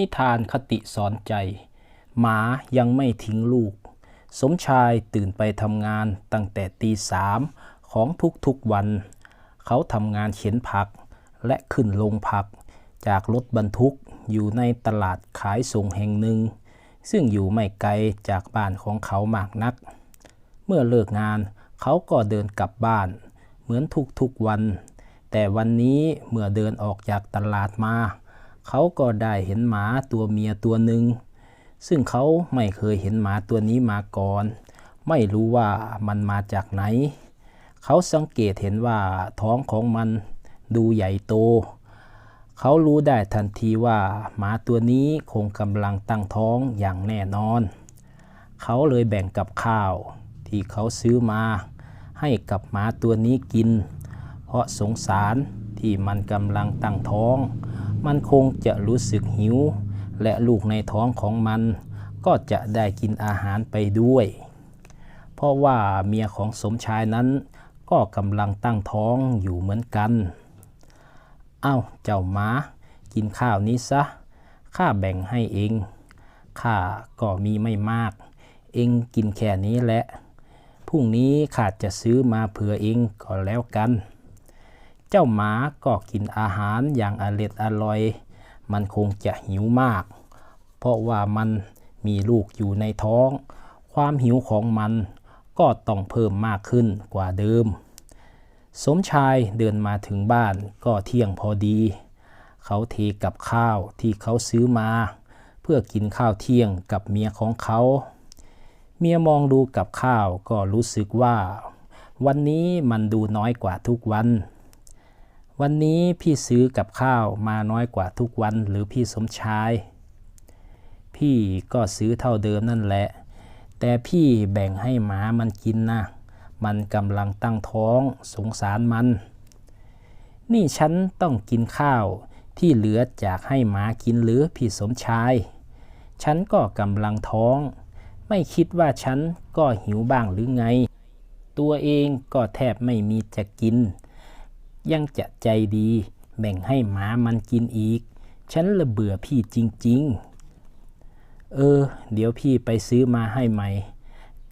นิทานคติสอนใจ หมายังไม่ทิ้งลูก สมชายตื่นไปทำงานตั้งแต่ตีสามของทุกๆวัน เขาทำงานเข็นผักและขึ้นลงผัก จากรถบรรทุกอยู่ในตลาดขายส่งแห่งหนึ่ง ซึ่งอยู่ไม่ไกลจากบ้านของเขามากนัก เมื่อเลิกงานเขาก็เดินกลับบ้าน เหมือนทุกๆวัน แต่วันนี้เมื่อเดินออกจากตลาดมา เขาก็ได้เห็นหมาตัวเมียตัวหนึ่ง ซึ่งเขาไม่เคยเห็นหมาตัวนี้มาก่อน ไม่รู้ว่ามันมาจากไหน เขาสังเกตเห็นว่าท้องของมันดูใหญ่โต เขารู้ได้ทันทีว่าหมาตัวนี้คงกำลังตั้งท้องอย่างแน่นอน เขาเลยแบ่งกับข้าวที่เขาซื้อมาให้กับหมาตัวนี้กิน เพราะสงสารที่มันกำลังตั้งท้อง มันคงจะรู้สึกหิว และลูกในท้องของมันก็จะได้กินอาหารไปด้วย เพราะว่าเมียของสมชายนั้น ก็กำลังตั้งท้องอยู่เหมือนกัน เอ้าเจ้าหมากินข้าวนี้ซะ ข้าแบ่งให้เอง ข้าก็มีไม่มาก เองกินแค่นี้แหละ พรุ่งนี้ข้าจะซื้อมาเผื่อเองก็แล้วกัน เจ้าหมาก็กินอาหารอย่างอร็ดอร่อย มันคงจะหิวมาก เพราะว่ามันมีลูกอยู่ในท้อง ความหิวของมันก็ต้องเพิ่มมากขึ้นกว่าเดิม สมชายเดินมาถึงบ้านก็เที่ยงพอดี เขาเทกับข้าวที่เขาซื้อมา เพื่อกินข้าวเที่ยงกับเมียของเขา เมียมองดูกับข้าวก็รู้สึกว่า วันนี้มันดูน้อยกว่าทุกวัน วันนี้พี่ซื้อกับข้าวมาน้อยกว่าทุกวันหรือพี่สมชาย พี่ก็ซื้อเท่าเดิมนั่นแหละ แต่พี่แบ่งให้หมามันกินนะ มันกำลังตั้งท้องสงสารมัน นี่ฉันต้องกินข้าวที่เหลือจากให้หมากินหรือพี่สมชาย ฉันก็กำลังท้อง ไม่คิดว่าฉันก็หิวบ้างหรือไง ตัวเองก็แทบไม่มีจะกิน ยังจะใจดี แบ่งให้หมามันกินอีก ฉันละเบื่อพี่จริง ๆ เออ เดี๋ยวพี่ไปซื้อมาให้ใหม่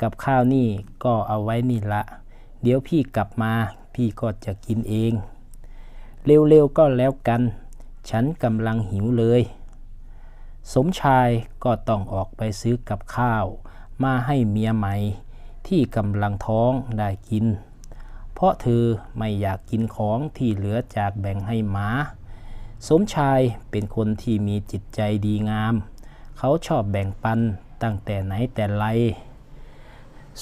กับข้าวนี่ก็เอาไว้นี่ละ เดี๋ยวพี่กลับมาพี่ก็จะกินเอง เร็วๆก็แล้วกัน ฉันกำลังหิวเลย สมชายก็ต้องออกไปซื้อกับข้าว มาให้เมียใหม่ ที่กำลังท้องได้กิน เพราะเธอไม่อยากกินของที่เหลือจากแบ่งให้หมา สมชายเป็นคนที่มีจิตใจดีงาม เขาชอบแบ่งปันตั้งแต่ไหนแต่ไร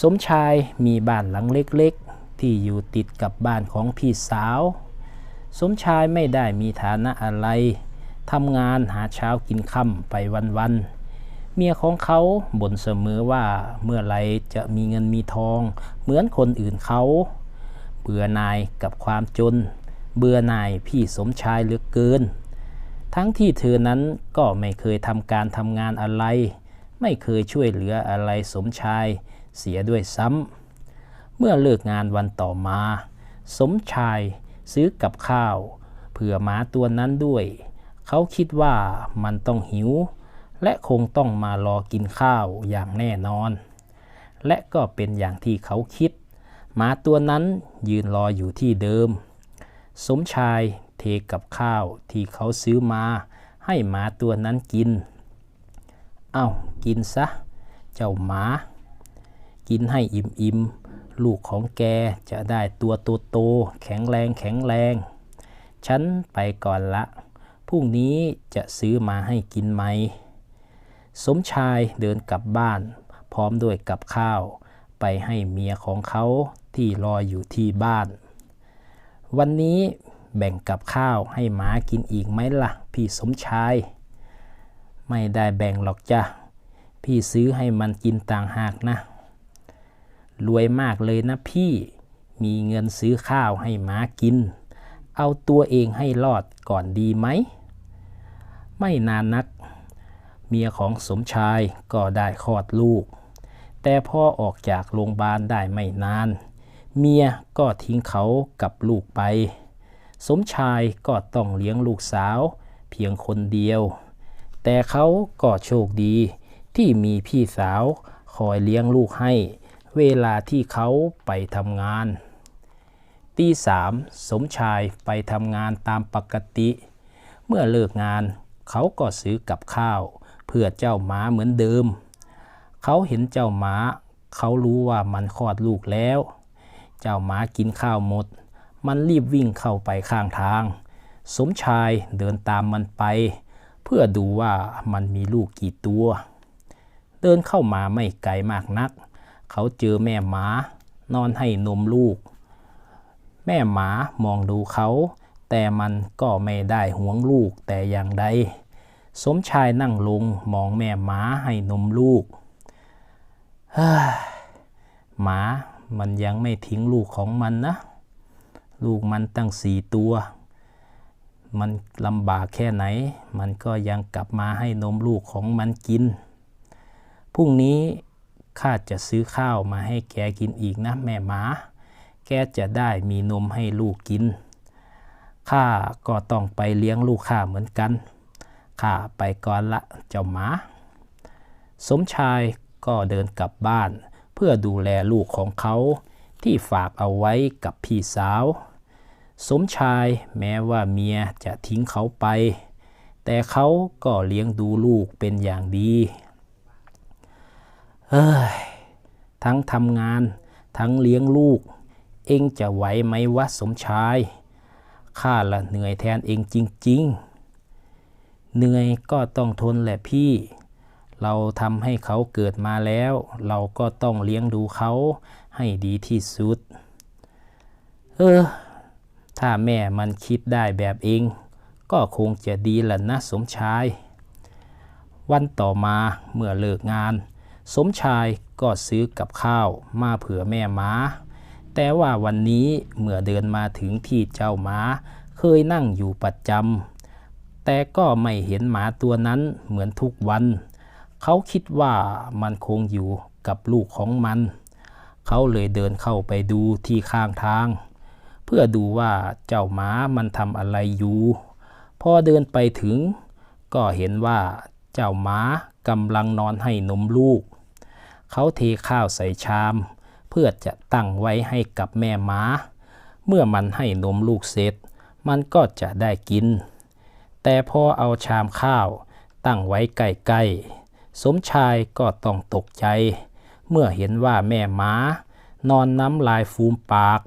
สมชายมีบ้านหลังเล็กๆ ที่อยู่ติดกับบ้านของพี่สาว สมชายไม่ได้มีฐานะอะไรทำงานหาเช้ากินค่ำไปวันๆเมียของเขาบ่นเสมอว่าเมื่อไรจะมีเงินมีทอง เหมือนคนอื่นเขา เบื่อหน่ายกับความจน เบื่อหน่ายพี่สมชายเหลือเกิน ทั้งที่เธอนั้นก็ไม่เคยทำการทำงานอะไร ไม่เคยช่วยเหลืออะไรสมชายเสียด้วยซ้ำ เมื่อเลิกงานวันต่อมา สมชายซื้อกับข้าว เผื่อหมาตัวนั้นด้วย เขาคิดว่ามันต้องหิว และคงต้องมารอกินข้าวอย่างแน่นอน และก็เป็นอย่างที่เขาคิด มาตัวนั้นยืนรออยู่ที่เดิม สมชายเทกับข้าวที่เขาซื้อมาให้หมาตัวนั้นกิน เอา้ากินซะ เจ้าหมา กินให้อิ่มๆลูกของแกจะได้ตัวโตๆแข็งแรงแข็งแรง ฉันไปก่อนละ พรุ่งนี้จะซื้อมาให้กินไหม สมชายเดินกลับบ้าน พร้อมด้วยกับข้าว ไปให้เมียของเขา ที่รออยู่ที่บ้าน วันนี้แบ่งกับข้าวให้หมากินอีกไหมล่ะ พี่สมชาย ไม่ได้แบ่งหรอกจ้ะ พี่ซื้อให้มันกินต่างหากนะ รวยมากเลยนะพี่ มีเงินซื้อข้าวให้หมากิน เอาตัวเองให้รอดก่อนดีไหม ไม่นานนัก เมียของสมชายก็ได้คลอดลูก แต่พ่อออกจากโรงพยาบาลได้ไม่นาน เมียก็ทิ้งเขากับลูกไป สมชายก็ต้องเลี้ยงลูกสาวเพียงคนเดียว แต่เขาก็โชคดีที่มีพี่สาวคอยเลี้ยงลูกให้ เวลาที่เขาไปทำงาน ตีสามสมชายไปทำงานตามปกติ เมื่อเลิกงานเขาก็ซื้อกับข้าว เพื่อเจ้าหมาเหมือนเดิม เขาเห็นเจ้าหมา เขารู้ว่ามันคลอดลูกแล้ว เจ้าหมากินข้าวหมด มันรีบวิ่งเข้าไปข้างทาง สมชายเดินตามมันไป เพื่อดูว่ามันมีลูกกี่ตัว เดินเข้ามาไม่ไกลมากนัก เขาเจอแม่หมานอนให้นมลูก แม่หมามองดูเขา แต่มันก็ไม่ได้หวงลูกแต่อย่างใดสมชายนั่งลงมองแม่หมาให้นมลูกเฮ้ยหมา มันยังไม่ทิ้งลูกของมันนะ ลูกมันตั้งสี่ตัว มันลำบากแค่ไหน มันก็ยังกลับมาให้นมลูกของมันกิน พรุ่งนี้ข้าจะซื้อข้าวมาให้แกกินอีกนะแม่หมา แกจะได้มีนมให้ลูกกิน ข้าก็ต้องไปเลี้ยงลูกข้าเหมือนกัน ข้าไปก่อนละเจ้าหมา สมชายก็เดินกลับบ้าน เพื่อดูแลลูกของเขาที่ฝากเอาไว้กับพี่สาว สมชายแม้ว่าเมียจะทิ้งเขาไป แต่เขาก็เลี้ยงดูลูกเป็นอย่างดีเฮ้ยทั้งทำงานทั้งเลี้ยงลูก เองจะไหวไหมวะสมชายข้าละเหนื่อยแทนเองจริง ๆ เหนื่อยก็ต้องทนแหละพี่ เราทำให้เขาเกิดมาแล้ว เราก็ต้องเลี้ยงดูเขาให้ดีที่สุด เออ ถ้าแม่มันคิดได้แบบเอง ก็คงจะดีแหละนะสมชาย วันต่อมาเมื่อเลิกงาน สมชายก็ซื้อกับข้าวมาเผื่อแม่ม้าแต่ว่าวันนี้เมื่อเดินมาถึงที่เจ้าหมา เคยนั่งอยู่ประจำแต่ก็ไม่เห็นหมาตัวนั้นเหมือนทุกวัน เขาคิดว่ามันคงอยู่กับลูกของมัน เขาเลยเดินเข้าไปดูที่ข้างทาง เพื่อดูว่าเจ้าหมามันทำอะไรอยู่ พอเดินไปถึง ก็เห็นว่าเจ้าหมากำลังนอนให้นมลูก เขาเทข้าวใส่ชาม เพื่อจะตั้งไว้ให้กับแม่หมา เมื่อมันให้นมลูกเสร็จ มันก็จะได้กิน แต่พอเอาชามข้าวตั้งไว้ใกล้ๆ สมชายก็ต้องตกใจ เมื่อเห็นว่าแม่หมา นอนน้ำลายฟูมปาก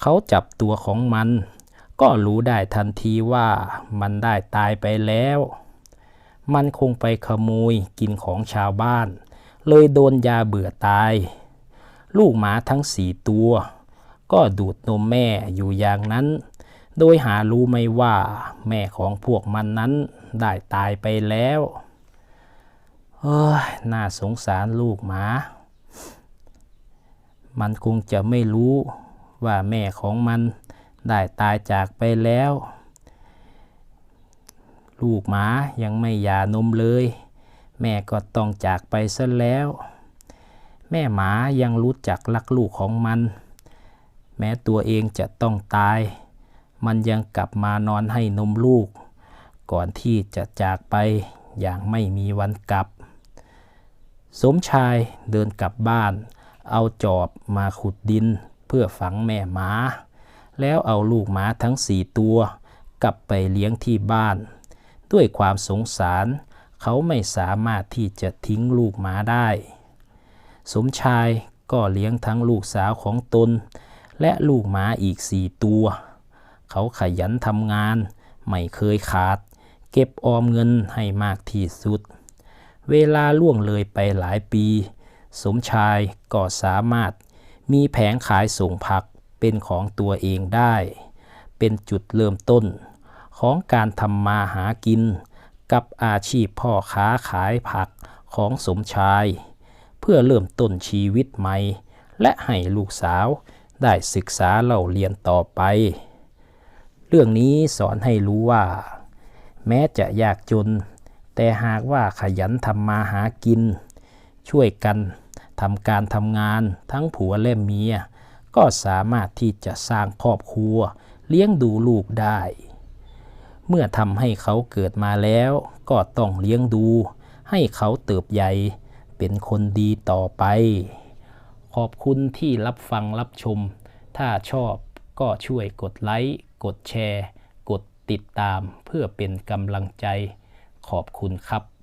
เขาจับตัวของมัน ก็รู้ได้ทันทีว่ามันได้ตายไปแล้ว มันคงไปขโมยกินของชาวบ้าน เลยโดนยาเบื่อตาย ลูกหมาทั้งสี่ตัว ก็ดูดนมแม่อยู่อย่างนั้น โดยหารู้ไม่ว่าแม่ของพวกมันนั้นได้ตายไปแล้ว เอ้ยน่าสงสารลูกหมา มันคงจะไม่รู้ว่าแม่ของมันได้ตายจากไปแล้ว ลูกหมายังไม่หย่านมเลย แม่ก็ต้องจากไปซะแล้ว แม่หมายังรู้จักรักลูกของมัน แม้ตัวเองจะต้องตาย มันยังกลับมานอนให้นมลูก ก่อนที่จะจากไปอย่างไม่มีวันกลับ สมชายเดินกลับบ้าน เอาจอบมาขุดดินเพื่อฝังแม่หมา แล้วเอาลูกหมาทั้งสี่ตัว กลับไปเลี้ยงที่บ้าน ด้วยความสงสารเขาไม่สามารถที่จะทิ้งลูกหมาได้ สมชายก็เลี้ยงทั้งลูกสาวของตน และลูกหมาอีกสี่ตัว เขาขยันทำงาน ไม่เคยขาด เก็บออมเงินให้มากที่สุด เวลาล่วงเลยไปหลายปี สมชายก็สามารถมีแผงขายส่งผักเป็นของตัวเองได้ เป็นจุดเริ่มต้น ของการทำมาหากิน กับอาชีพพ่อค้าขายผักของสมชาย เพื่อเริ่มต้นชีวิตใหม่ และให้ลูกสาวได้ศึกษาเล่าเรียนต่อไป เรื่องนี้สอนให้รู้ว่า แม้จะยากจน แต่หากว่าขยันทำมาหากิน ช่วยกันทำการทำงานทั้งผัวและเมีย ก็สามารถที่จะสร้างครอบครัว เลี้ยงดูลูกได้ เมื่อทำให้เขาเกิดมาแล้ว ก็ต้องเลี้ยงดู ให้เขาเติบใหญ่เป็นคนดีต่อไป ขอบคุณที่รับฟังรับชม ถ้าชอบก็ช่วยกดไลค์ กดแชร์ กดติดตามเพื่อเป็นกำลังใจ ขอบคุณครับ